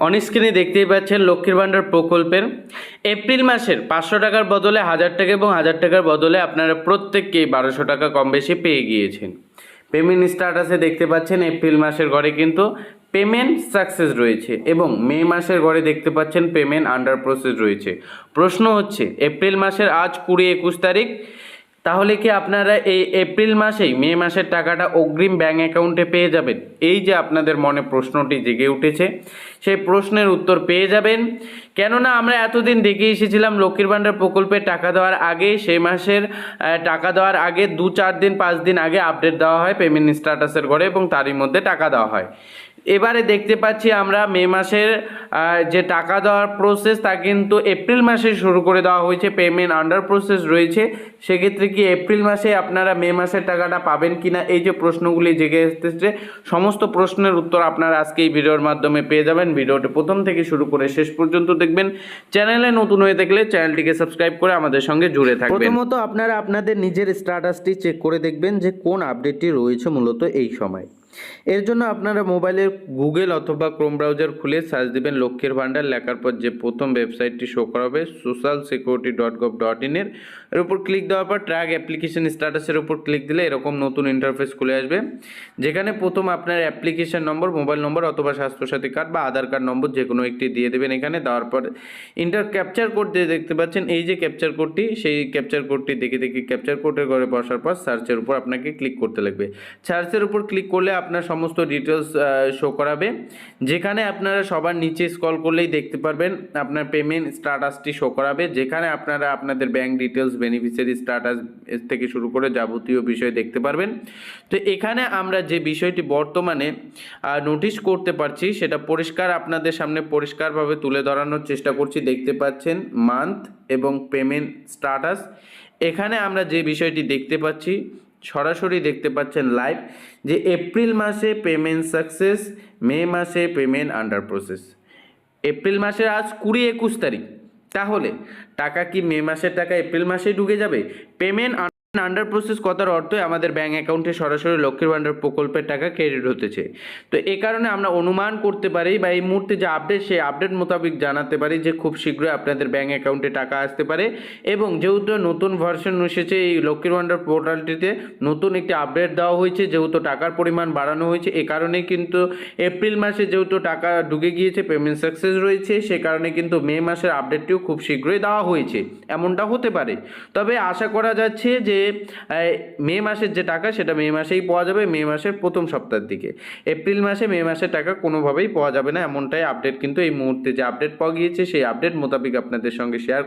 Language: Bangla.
অনস্ক্রিনে দেখতেই পাচ্ছেন লক্ষ্মীর ভাণ্ডার প্রকল্পের। এপ্রিল মাসের পাঁচশো টাকার বদলে হাজার টাকা এবং হাজার টাকার বদলে আপনারা প্রত্যেককেই বারোশো টাকা কম বেশি পেয়ে গিয়েছেন। পেমেন্ট স্ট্যাটাসে দেখতে পাচ্ছেন এপ্রিল মাসের ঘরে কিন্তু পেমেন্ট সাকসেস রয়েছে এবং মে মাসের ঘরে দেখতে পাচ্ছেন পেমেন্ট আন্ডার প্রসেস রয়েছে। প্রশ্ন হচ্ছে এপ্রিল মাসের আজ কুড়ি একুশ তারিখ তাহলে কি আপনারা এই এপ্রিল মাসেই, মে মাসের টাকাটা অগ্রিম ব্যাঙ্ক অ্যাকাউন্টে পেয়ে যাবেন? এই যে আপনাদের মনে প্রশ্নটি জেগে উঠেছে, সেই প্রশ্নের উত্তর পেয়ে যাবেন। কেননা আমরা এতদিন দেখে এসেছিলাম লক্ষ্মীর ভাণ্ডার প্রকল্পে টাকা দেওয়ার আগে সেই মাসের টাকা দেওয়ার আগে দু চার দিন, পাঁচ দিন আগে আপডেট দেওয়া হয় পেমেন্ট স্ট্যাটাসের ঘরে এবং তারই মধ্যে টাকা দেওয়া হয়। এবারে দেখতে পাচ্ছি আমরা মে মাসের যে টাকা দেওয়ার প্রসেস তা কিন্তু এপ্রিল মাসে শুরু করে দেওয়া হয়েছে পেমেন্ট আন্ডার প্রসেস রয়েছে। সেক্ষেত্রে কি এপ্রিল মাসে আপনারা মে মাসের টাকাটা পাবেন কিনা, এই যে প্রশ্নগুলি জেগে এসেছে, সমস্ত প্রশ্নের উত্তর আপনারা আজকে এই ভিডিওর মাধ্যমে পেয়ে যাবেন। ভিডিওটি প্রথম থেকে শুরু করে শেষ পর্যন্ত দেখবেন। চ্যানেলে নতুন হয়ে থাকলে চ্যানেলটিকে সাবস্ক্রাইব করে আমাদের সঙ্গে জুড়ে থাকবেন। প্রথমত আপনারা আপনাদের নিজের স্ট্যাটাসটি চেক করে দেখবেন যে কোন আপডেটটি রয়েছে মূলত এই সময়। এর জন্য আপনারা মোবাইলের গুগল অথবা ক্রোম ব্রাউজার খুলে সার্চ দিবেন লক্ষ্যের ভাণ্ডার। লেখার পর যে প্রথম ওয়েবসাইটটি শো করা হবে social security dot gov dot ইনের এর। উপর ক্লিক দেওয়ার পর ট্র্যাক অ্যাপ্লিকেশন স্ট্যাটাসের উপর ক্লিক দিলে এরকম নতুন ইন্টারফেস খুলে আসবে। যেখানে প্রথম আপনার অ্যাপ্লিকেশন নম্বর মোবাইল নম্বর অথবা স্বাস্থ্যসাথী কার্ড বা আধার কার্ড নম্বর যে কোনো একটি দিয়ে দেবেন এখানে। দেওয়ার পর ইন্টার ক্যাপচার কোড দিয়ে দেখতে পাচ্ছেন, এই যে ক্যাপচার কোডটি সেই ক্যাপচার কোডটি দেখে দেখে ক্যাপচার কোডের ঘরে বসার পর সার্চের উপর আপনাকে ক্লিক করতে লাগবে। সার্চের উপর ক্লিক করলে আপনার সমস্ত ডিটেলস শো করাবে। যেখানে আপনারা সবার নিচে স্কল করলেই দেখতে পারবেন আপনার পেমেন্ট স্ট্যাটাসটি শো করাবে। যেখানে আপনারা আপনাদের ব্যাংক ডিটেলস বেনিফিশিয়ারি স্ট্যাটাস থেকে শুরু করে যাবতীয় বিষয় দেখতে পারবেন। তো এখানে আমরা যে বিষয়টি বর্তমানে নোটিশ করতে পারছি, সেটা পরিষ্কার আপনাদের সামনে পরিষ্কারভাবে তুলে ধরানোর চেষ্টা করছি। দেখতে পাচ্ছেন মান্থ এবং পেমেন্ট স্ট্যাটাস এখানে আমরা যে বিষয়টি দেখতে পাচ্ছি সরাসরি দেখতে পাচ্ছেন লাইভ যে এপ্রিল মাসে পেমেন্ট সাকসেস মে মাসে পেমেন্ট আন্ডার প্রসেস এপ্রিল মাসের আজ কুড়ি একুশ তারিখ। তাহলে টাকা কি মে মাসের টাকা এপ্রিল মাসেই ঢুকে যাবে? পেমেন্ট আন্ডার প্রসেস কথার অর্থই আমাদের ব্যাঙ্ক অ্যাকাউন্টে সরাসরি লক্ষ্মীর ভাণ্ডার প্রকল্পের টাকা ক্রেডিট হতেছে। তো এই কারণে আমরা অনুমান করতে পারি বা এই মুহূর্তে যে আপডেট সেই আপডেট মোতাবেক জানাতে পারি যে খুব শীঘ্রই আপনাদের ব্যাঙ্ক অ্যাকাউন্টে টাকা আসতে পারে এবং যেহেতু নতুন ভার্সন এসেছে এই লক্ষ্মীর ভাণ্ডার পোর্টালটিতে নতুন একটি আপডেট দেওয়া হয়েছে, যেহেতু টাকার পরিমাণ বাড়ানো হয়েছে, এ কারণে কিন্তু এপ্রিল মাসে যেহেতু টাকা ঢুকে গিয়েছে পেমেন্ট সাকসেস রয়েছে, সে কারণে কিন্তু মে মাসের আপডেটটিও খুব শীঘ্রই দেওয়া হয়েছে। এমনটা হতে পারে। তবে আশা করা যাচ্ছে যে মে মাসের যে টাকা সেটা মে মাসেই পাওয়া যাবে, মে মাসের প্রথম সপ্তাহের দিকে। এপ্রিল মাসে মে মাসের টাকা কোনোভাবেই পাওয়া যাবে না, এমনটাই আপডেট কিন্তু এই মুহূর্তে যে আপডেট পাওয়া গিয়েছে, সেই আপডেট মোতাবেক আপনাদের সঙ্গে শেয়ার